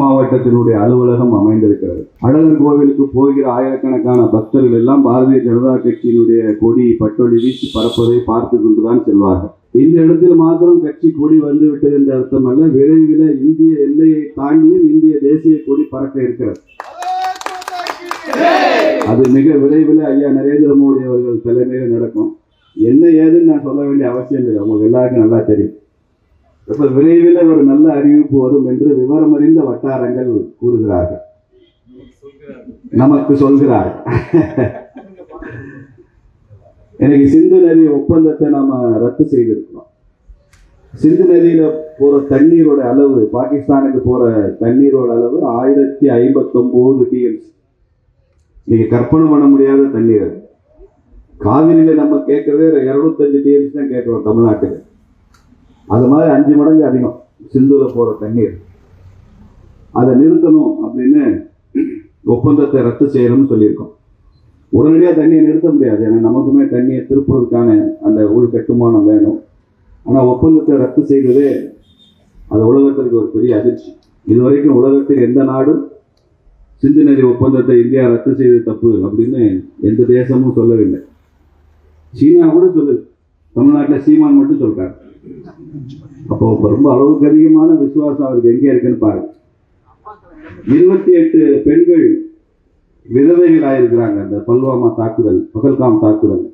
மாவட்டத்தினுடைய அலுவலகம் அமைந்திருக்கிறது. அழகர் கோவிலுக்கு போகிற ஆயிரக்கணக்கான பக்தர்கள் எல்லாம் பாரதிய ஜனதா கட்சியினுடைய கொடி பட்டொலி வீசி பறப்பதை பார்த்து கொண்டுதான் செல்வார்கள். இந்த இடத்தில் மாத்திரம் கட்சி கொடி வந்து விட்டது என்ற அர்த்தம் அல்ல. விரைவில் இந்திய எல்லையை தாண்டியும் இந்திய தேசிய கொடி பறக்க இருக்கிறது. அது மிக விரைவில் ஐயா நரேந்திர மோடி அவர்கள் தலைமையில் நடக்கும். என்ன ஏதுன்னு நான் சொல்ல வேண்டிய அவசியம் இல்லை. உங்களுக்கு எல்லாருக்கும் நல்லா தெரியும். ரொம்ப விரைவில் ஒரு நல்ல அறிவிப்பு வரும் என்று விவரமறிந்த வட்டாரங்கள் கூறுகிறார்கள். நமக்கு சொல்கிறார் எனக்கு சிந்து நதி ஒப்பந்தத்தை நாம ரத்து செய்திருக்கிறோம். சிந்து நதியில போற தண்ணீரோட அளவு பாகிஸ்தானுக்கு போற தண்ணீரோட அளவு ஆயிரத்தி ஐம்பத்தொன்பது டிஎம்சி. நீங்க கற்பனை பண்ண முடியாத தண்ணீர் அது. காவிரியில நம்ம கேட்கறதே இருநூத்தஞ்சு டிஎம்சி தான் கேட்கிறோம் தமிழ்நாட்டுக்கு. அது மாதிரி அஞ்சு மடங்கு அதிகம். சிந்துவில் போகிற தண்ணீர். அதை நிறுத்தணும் அப்படின்னு ஒப்பந்தத்தை ரத்து செய்யணும்னு சொல்லியிருக்கோம். உடனடியாக தண்ணியை நிறுத்த முடியாது. ஏன்னா நமக்குமே தண்ணியை திருப்புறதுக்கான அந்த உள் கட்டுமானம் வேணும். ஆனால் ஒப்பந்தத்தை ரத்து செய்ததே அது உலகத்திற்கு ஒரு பெரிய அதிர்ச்சி. இதுவரைக்கும் உலகத்தில் எந்த நாடும் சிந்து நதி ஒப்பந்தத்தை இந்தியா ரத்து செய்த தப்பு அப்படின்னு எந்த தேசமும் சொல்லவில்லை. சீனா கூட சொல்லுது. தமிழ்நாட்டில் சீமான் மட்டும் சொல்கிறாங்க அப்போ ரொம்ப அளவுக்கு அதிகமான விசுவாசம் அவருக்கு எங்கே இருக்குன்னு பாருங்க. இருபத்தி எட்டு பெண்கள் விதவைகள் ஆயிருக்கிறாங்க அந்த பல்வாமா தாக்குதல் பகல்காம் தாக்குதல்.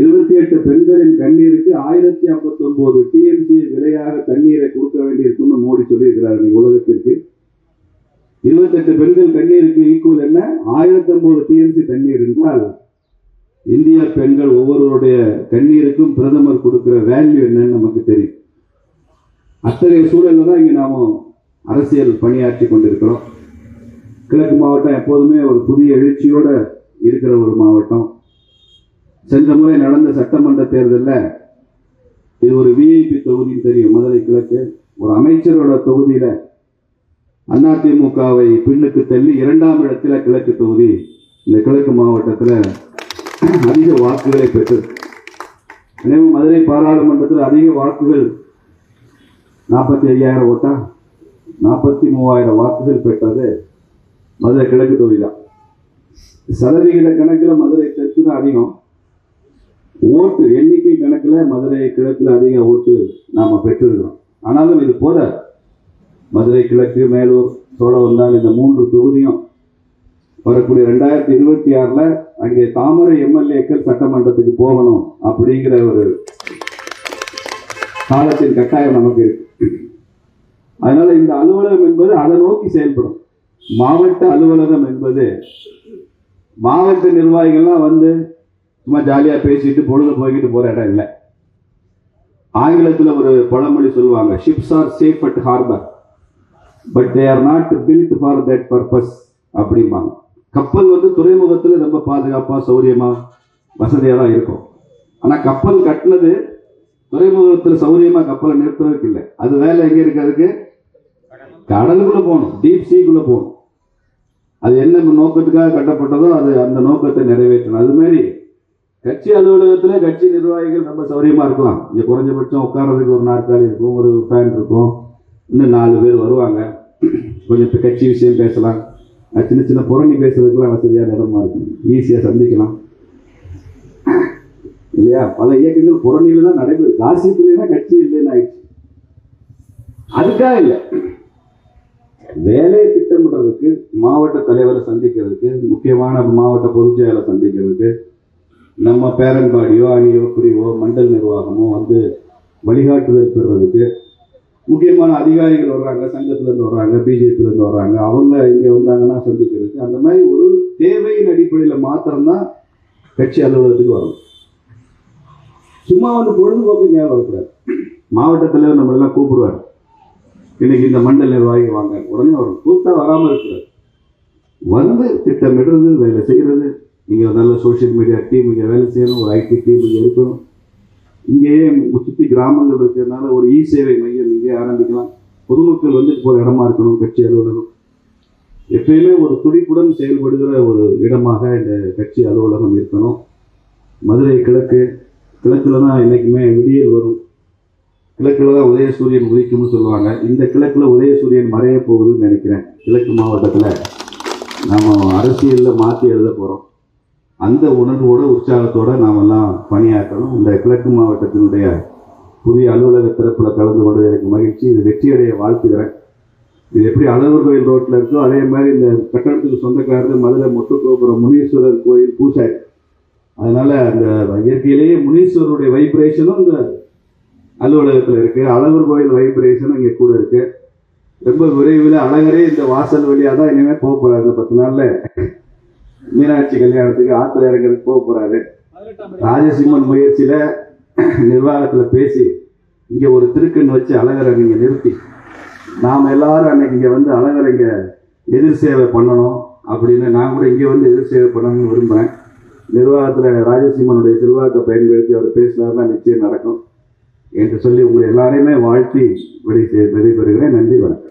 இருபத்தி எட்டு பெண்களின் கண்ணீருக்கு ஆயிரத்தி ஐம்பத்தி ஒன்பது டிஎம்சி விலையாக தண்ணீரை கொடுக்க வேண்டியிருக்கும்னு மோடி சொல்லியிருக்கிறார். நீ உலகத்திற்கு இருபத்தெட்டு பெண்கள் கண்ணீருக்கு ஈக்குவல் என்ன? ஆயிரத்தி ஒன்பது டிஎம்சி தண்ணீர் என்றால் இந்திய பெண்கள் ஒவ்வொருவருடைய கண்ணீருக்கும் பிரதமர் கொடுக்குற வேல்யூ என்னன்னு நமக்கு தெரியும். அத்தகைய சூழலில் தான் இங்கே நாம் அரசியல் பணியாற்றி கொண்டிருக்கிறோம். கிழக்கு மாவட்டம் எப்போதுமே ஒரு புதிய எழுச்சியோட இருக்கிற ஒரு மாவட்டம். சென்ற முறை நடந்த சட்டமன்ற தேர்தலில் இது ஒரு விஐபி தொகுதின்னு தெரியும். மதுரை கிழக்கு ஒரு அமைச்சரோட தொகுதியில் அதிமுகவை பின்னுக்கு தள்ளி இரண்டாம் இடத்தில் கிழக்கு தொகுதி. இந்த கிழக்கு மாவட்டத்தில் அதிக வாக்குகளை பெற்றது. எனவே மதுரை பாராளுமன்றத்தில் அதிக வாக்குகள் நாற்பத்தி ஐயாயிரம் ஓட்டா நாற்பத்தி மூவாயிரம் வாக்குகள் பெற்றது மதுரை கிழக்கு தொகுதி தான் சதவிகித கணக்கில் மதுரை தெற்கு தான் அதிகம். ஓட்டு எண்ணிக்கை கணக்கில் மதுரை கிழக்கில் அதிக ஓட்டு நாம் பெற்றிருக்கிறோம். ஆனாலும் இது போல மதுரை கிழக்கு மேலூர் சோழவந்தான் இந்த மூன்று தொகுதியும் வரக்கூடிய ரெண்டாயிரத்தி இருபத்தி ஆறுல அங்கே தாமரை எம்எல்ஏக்கள் சட்டமன்றத்துக்கு போகணும் அப்படிங்கிற ஒரு காலத்தின் கட்டாயம் நமக்கு இருக்கு. அதனால இந்த அலுவலகம் என்பது அதை நோக்கி செயல்படும். மாவட்ட அலுவலகம் என்பது மாவட்ட நிர்வாகிகள்லாம் வந்து சும்மா ஜாலியாக பேசிட்டு பொழுது போய்கிட்டு போகிற இடம் இல்லை. ஆங்கிலத்தில் ஒரு பழமொழி சொல்லுவாங்க ships are safe at harbour but they are not built for that purpose அப்படிம்பாங்க. கப்பல் வந்து துறைமுகத்தில் ரொம்ப பாதுகாப்பாக சௌரியமாக வசதியாக தான் இருக்கும். ஆனால் கப்பல் கட்டினது துறைமுகத்தில் சௌரியமாக கப்பலை நிறுத்துறதுக்கு இல்லை. அது வேலை எங்கே இருக்கிறதுக்கு கடலுக்குள்ளே போகணும் டீப் சீக்குள்ளே போகணும். அது என்ன நோக்கத்துக்காக கட்டப்பட்டதோ அது அந்த நோக்கத்தை நிறைவேற்றணும். அதுமாரி கட்சி அலுவலகத்தில் கட்சி நிர்வாகிகள் ரொம்ப சௌரியமாக இருக்கலாம். இங்கே குறைஞ்சபட்சம் உட்கார்றதுக்கு ஒரு நாற்காலி இருக்கும் ஒரு ஃபேன் இருக்கும். இன்னும் நாலு பேர் வருவாங்க. கொஞ்சம் கட்சி விஷயம் பேசலாம். சின்ன சின்ன புரணி பேசுறதுக்கெல்லாம் வசதியான இடமா இருக்கும். ஈஸியாக சந்திக்கலாம். இல்லையா? பல இயக்கங்கள் புறணியில தான் நடைபெறும் காசிப் இல்லைன்னா கட்சி இல்லைன்னு ஆயிடுச்சு. அதுக்காக இல்லை. வேலையை திட்டமிடுறதுக்கு மாவட்ட தலைவரை சந்திக்கிறதுக்கு முக்கியமான மாவட்ட பொதுச் செயலரை சந்திக்கிறதுக்கு நம்ம பேரன்பாடியோ அணியோ பிரிவோ மண்டல் நிர்வாகமோ வந்து வழிகாட்டுதல் பெறுறதுக்கு முக்கியமான அதிகாரிகள் வர்றாங்க சங்கத்திலேருந்து வர்றாங்க பிஜேபியிலேருந்து வர்றாங்க. அவங்க இங்கே வந்தாங்கன்னா சந்திக்கிறதுக்கு. அந்த மாதிரி ஒரு தேவையின் அடிப்படையில் மாத்திரம்தான் கட்சி அலுவலகத்துக்கு வரணும். சும்மா வந்து பொழுதுபோக்கு ஞாபகம் வரக்கூடாது. மாவட்ட தலைவர் நம்மளெல்லாம் கூப்பிடுவார். இன்னைக்கு இந்த மண்டல நிர்வாகி வாங்க. உடனே வரும் கூப்பிட்டா வராமல் இருக்கிறார். வந்து திட்டமிடுறது வேலை செய்கிறது இங்கே நல்ல சோஷியல் மீடியா டீம் இங்கே வேலை செய்யணும். ஒரு ஐடி டீம் இங்கே இருக்கணும். இங்கேயே சுற்றி கிராமங்கள் இருக்கிறதுனால ஒரு இ சேவை மையம் இங்கே ஆரம்பிக்கலாம். பொதுமக்கள் வந்து போகிற இடமா இருக்கணும் கட்சி அலுவலகம். எப்பயுமே ஒரு துடிப்புடன் செயல்படுகிற ஒரு இடமாக இந்த கட்சி அலுவலகம் இருக்கணும். மதுரை கிழக்கு கிழக்கில் தான் என்றைக்குமே விடியல் வரும். கிழக்கில் தான் உதயசூரியன் உதிக்கும்னு சொல்லுவாங்க. இந்த கிழக்கில் உதயசூரியன் மறைய போகுதுன்னு நினைக்கிறேன். கிழக்கு மாவட்டத்தில் நம்ம அரசியலில் மாற்றி எழுத போகிறோம் அந்த உணர்வோட உற்சாகத்தோட நாமெல்லாம் பணியாற்றணும். இந்த கிழக்கு மாவட்டத்தினுடைய புதிய அலுவலக திறப்பில் கலந்து கொண்டது எனக்கு மகிழ்ச்சி. இது வெற்றியடைய வாழ்த்துகிறேன். இது எப்படி அழகர் கோயில் ரோட்டில் இருக்கோ அதே மாதிரி இந்த கட்டடத்துக்கு சொந்தக்காரர் மதுரை முத்துக்கோபுரம் முனீஸ்வரர் கோயில் பூசாரி. அதனால் அந்த இயற்கையிலேயே முனீஸ்வரருடைய வைப்ரேஷனும் இந்த அலுவலகத்தில் இருக்குது அழகர் கோயில் வைப்ரேஷனும் இங்கே கூட இருக்குது ரொம்ப விரைவில் அழகரே இந்த வாசல் வழியாக தான் இனிமேல் போக போகிறாங்க பத்து நாளில் மீனாட்சி கல்யாணத்துக்கு ஆத்துல இறங்குறதுக்கு போக போறாரு. ராஜசிம்மன் முயற்சியில நிர்வாகத்துல பேசி இங்க ஒரு திருக்கண் வச்சு அழகரை நீங்க நிறுத்தி நாம எல்லாரும் அன்னைக்கு இங்க வந்து அழகரை இங்க எதிர் சேவை பண்ணணும் அப்படின்னு நான் கூட இங்கே வந்து எதிர் சேவை பண்ணணும்னு விரும்புகிறேன் நிர்வாகத்தில் ராஜசிம்மனுடைய செல்வாக்கை பயன்படுத்தி அவர் பேசினார்னா நிச்சயம் நடக்கும் என்று சொல்லி உங்களை எல்லாரையுமே வாழ்த்தி விடை விடைபெறுகிறேன். நன்றி வணக்கம்.